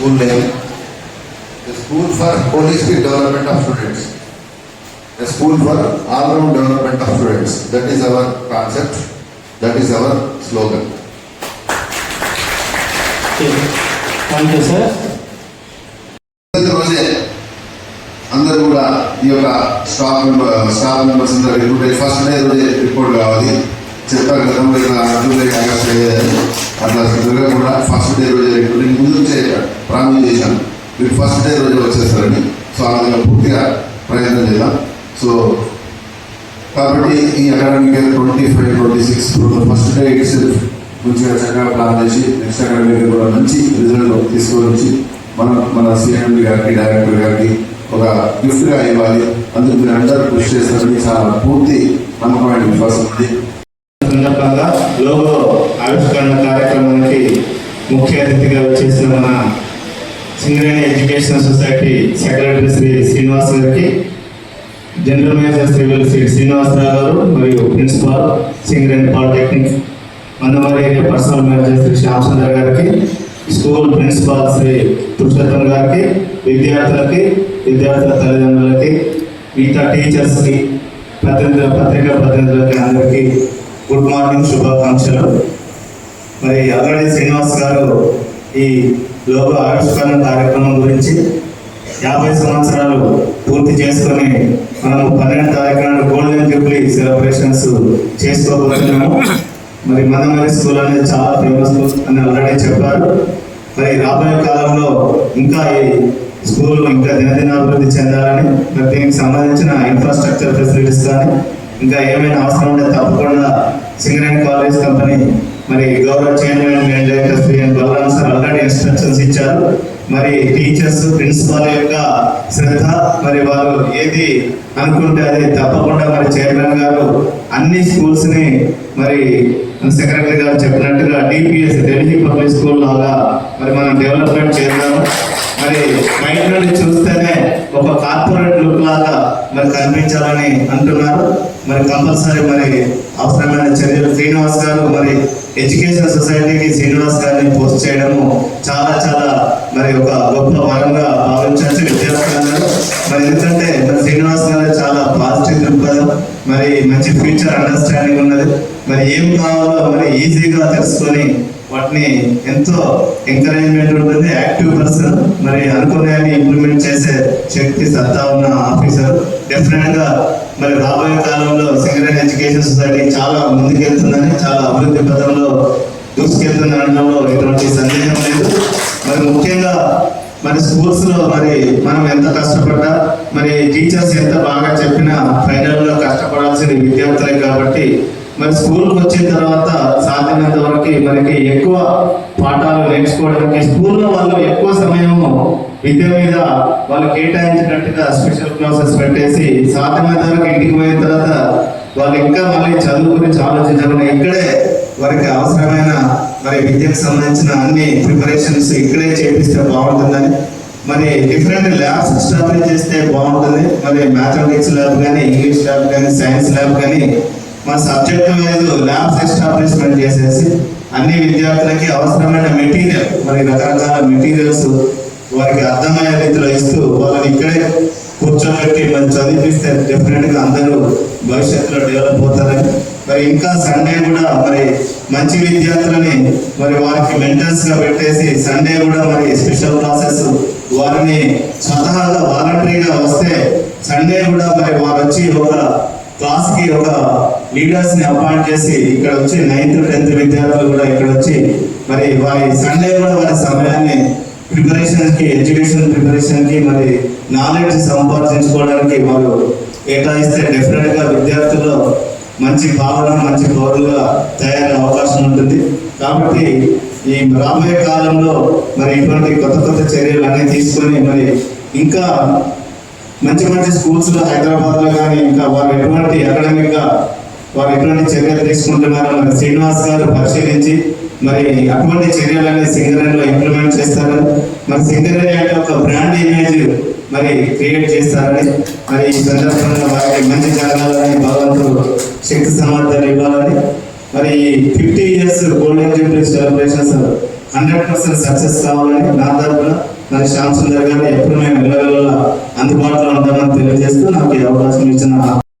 school name, a school for holistic development of students, a school for all-round development of students. That is our concept, that is our slogan. Thank you sir మొదటి రోజే అందరూ కూడా ఈ యొక్క staff member staff members అందరూ recruit first day రోజే report కావాలి చెప్పారు గతంలో ఇలా జూలై ఆగస్ట్ అట్లా సింగర్గా కూడా ఫస్ట్ డే రోజు నేను ముందు నుంచే ప్రారంభం చేశాను. మీరు ఫస్ట్ డే రోజు వచ్చేస్తారని. సో ఆ విధంగా పూర్తిగా ప్రయత్నం చేద్దాం. సో కాబట్టి ఈ academic year twenty five twenty six first day it's మంచిగా చక్కగా ప్లాన్ చేసి నెక్స్ట్ అకాడమిక్ ఇయర్ కూడా మంచి రిజల్ట్ తీసుకొని వచ్చి మనం మన సీఎం గారికి డైరెక్టర్ గారికి ఒక గిఫ్ట్గా ఇవ్వాలి. అందుకు మీరు అందరూ కృషి చేస్తారని చాలా పూర్తి నమ్మకమైన విశ్వాసం ఉంది సందర్భంగా లోగో ఆవిష్కరణ కార్యక్రమానికి ముఖ్య అతిథిగా వచ్చేసిన మన Singareni education society secretary Shri Srinivas గారికి జనరల్ మేనేజర్ శ్రీ శ్రీ శ్రీనివాసరావు గారు మరియు principal Singareni polytechnic Mandamarri area personnel manager Shri Shyamachandra గారికి స్కూల్ ప్రిన్సిపాల్ శ్రీ పురుషోత్తం గారికి విద్యార్థులకి విద్యార్థుల తల్లిదండ్రులకి మిగతా టీచర్స్కి ప్రతినిధుల పత్రికా ప్రతినిధులకి అందరికీ గుడ్ మార్నింగ్ శుభాకాంక్షలు. మరి అల్రెడీ శ్రీనివాస్ గారు ఈ లోక ఆవిష్కరణ కార్యక్రమం గురించి యాభై సంవత్సరాలు పూర్తి చేసుకొని మనము పన్నెండు తారీఖు నాడు గోల్డెన్ జూబ్లీ సెలబ్రేషన్స్ చేసుకోబోతున్నాము. మరి మందమరి స్కూల్ అనేది చాలా ఫేమస్ అని ఆల్రెడీ చెప్పారు. మరి రాబోయే కాలంలో ఇంకా ఈ స్కూల్ ఇంకా దినదినాభివృద్ధి చెందాలని మరి దీనికి సంబంధించిన ఇన్ఫ్రాస్ట్రక్చర్ ఫెసిలిటీస్ కానీ ఇంకా ఏమైనా అవసరం ఉంటే తప్పకుండా సింగరేణి కాలేజ్ కంపెనీ మరి గౌరవ chairman and director Shri sir already instructions ఇచ్చారు. మరి టీచర్స్ ప్రిన్సిపాల్ యొక్క శ్రద్ధ మరి వారు ఏది అనుకుంటే అది తప్పకుండా మరి చైర్మన్ గారు అన్ని స్కూల్స్ని మరి సెక్రటరీ గారు చెప్పినట్టుగా డిపిఎస్ ఢిల్లీ పబ్లిక్ స్కూల్ లాగా మరి మనం డెవలప్మెంట్ చేద్దాము. మరి బయట నుండి చూస్తేనే ఒక కార్పొరేట్ లుక్ లాగా మరి కనిపించాలని అంటున్నారు. మరి కంపల్సరీ మరి అవసరమైన చర్యలు శ్రీనివాస్ గారు మరి ఎడ్యుకేషన్ సొసైటీకి శ్రీనివాస్ గారిని పోస్ట్ చేయడము చాలా చాలా మరి ఒక గొప్ప వరంగా భావించవచ్చు విద్యార్థులందరూ. మరి ఎందుకంటే మరి శ్రీనివాస్ గారు చాలా పాజిటివ్ దృక్పథం మరి మంచి ఫ్యూచర్ అండర్స్టాండింగ్ ఉన్నది. మరి ఏం కావాలో మరి ఈజీగా తెలుసుకొని వాటిని ఎంతో ఎంకరేజ్మెంట్ ఉంటుంది యాక్టివ్ పర్సన్ మరి అనుకునేవి ఇంప్లిమెంట్ చేసే శక్తి సత్తా ఉన్న ఆఫీసర్ డెఫినెట్గా మరి రాబోయే కాలంలో సింగరేజ్ ఎడ్యుకేషన్ సొసైటీ చాలా ముందుకెళ్తుందని చాలా అభివృద్ధి పదంలో దూసుకెళ్తున్న అనడంలో ఎటువంటి సందేహం లేదు. మరి ముఖ్యంగా మరి స్కూల్స్లో మరి మనం ఎంత కష్టపడ్డా మరి టీచర్స్ ఎంత బాగా చెప్పినా ఫైనల్గా కష్టపడాల్సింది విద్యార్థులే కాబట్టి మరి స్కూల్కి వచ్చిన తర్వాత సాధ్యమైనంత వరకు మనకి ఎక్కువ పాఠాలు నేర్చుకోవడానికి స్కూల్లో వాళ్ళు ఎక్కువ సమయం విద్య మీద వాళ్ళు కేటాయించినట్టుగా స్పెషల్ క్లాసెస్ పెట్టేసి సాధ్యమైనంత వరకు ఇంటికి పోయిన తర్వాత వాళ్ళు ఇంకా మళ్ళీ చదువు గురించి ఆలోచించకుండా ఇక్కడే వారికి అవసరమైన మరి విద్యకు సంబంధించిన అన్ని ప్రిపరేషన్స్ ఇక్కడే చేపిస్తే బాగుంటుందని. మరి డిఫరెంట్ ల్యాబ్స్ ఎస్టాబ్లిష్ చేస్తే బాగుంటుంది. మరి మ్యాథమెటిక్స్ ల్యాబ్ కానీ ఇంగ్లీష్ ల్యాబ్ కానీ సైన్స్ ల్యాబ్ కానీ మన సబ్జెక్ట్ వైజ్ ల్యాబ్స్ ఎస్టాబ్లిష్మెంట్ చేసేసి అన్ని విద్యార్థులకి అవసరమైన మెటీరియల్ మరి రకరకాల మెటీరియల్స్ వారికి అర్థమయ్యే రీతిలో ఇస్తూ వాళ్ళని ఇక్కడే కూర్చోబెట్టి మరి చదివిస్తే డెఫినెట్గా అందరూ భవిష్యత్తులో డెవలప్ అవుతారని. మరి ఇంకా సండే కూడా మరి మంచి విద్యార్థులని మరి వారికి మెంటర్స్గా పెట్టేసి సండే కూడా మరి స్పెషల్ క్లాసెస్ వారిని స్వతహాగా వాలంటరీగా వస్తే సండే కూడా మరి వారు వచ్చి ఒక క్లాస్కి ఒక లీడర్స్ని అపాయింట్ చేసి ఇక్కడ వచ్చి నైన్త్ టెన్త్ విద్యార్థులు కూడా ఇక్కడ వచ్చి మరి వారి సండే కూడా వారి సమయాన్ని ప్రిపరేషన్కి ఎడ్యుకేషన్ ప్రిపరేషన్కి మరి నాలెడ్జ్ సంపాదించుకోవడానికి వారు కేటాయిస్తే డెఫినెట్గా విద్యార్థుల్లో మంచి భావన మంచి పౌరులుగా తయారయ్యే అవకాశం ఉంటుంది. కాబట్టి ఈ రాబోయే కాలంలో మరి ఇటువంటి కొత్త కొత్త చర్యలు అన్ని తీసుకొని మరి ఇంకా మంచి మంచి స్కూల్స్లో హైదరాబాద్లో కానీ ఇంకా వారు ఎటువంటి అకాడమిక్గా వారు ఎటువంటి చర్యలు తీసుకుంటున్నారో మరి శ్రీనివాస్ గారు పరిశీలించి మరి అటువంటి చర్యలన్నీ సింగరేణి లో ఇంప్లిమెంట్ చేస్తారు. మరి సింగరేణి అంటే ఒక బ్రాండ్ ఇమేజ్ మరి క్రియేట్ చేస్తారని మరి ఈ సందర్భంగా వారికి మంచి జరగాలని భగవంతుడు శక్తి సామర్థ్యాలు ఇవ్వాలని మరి fifty years golden jubilee celebrations hundred percent success కావాలని నా తరఫున నాకు శ్యామ్ సుందర్ ఎప్పుడు మేము వెళ్ళగల అందుబాటులో ఉంటామని తెలియజేస్తూ నాకు ఈ అవకాశం ఇచ్చిన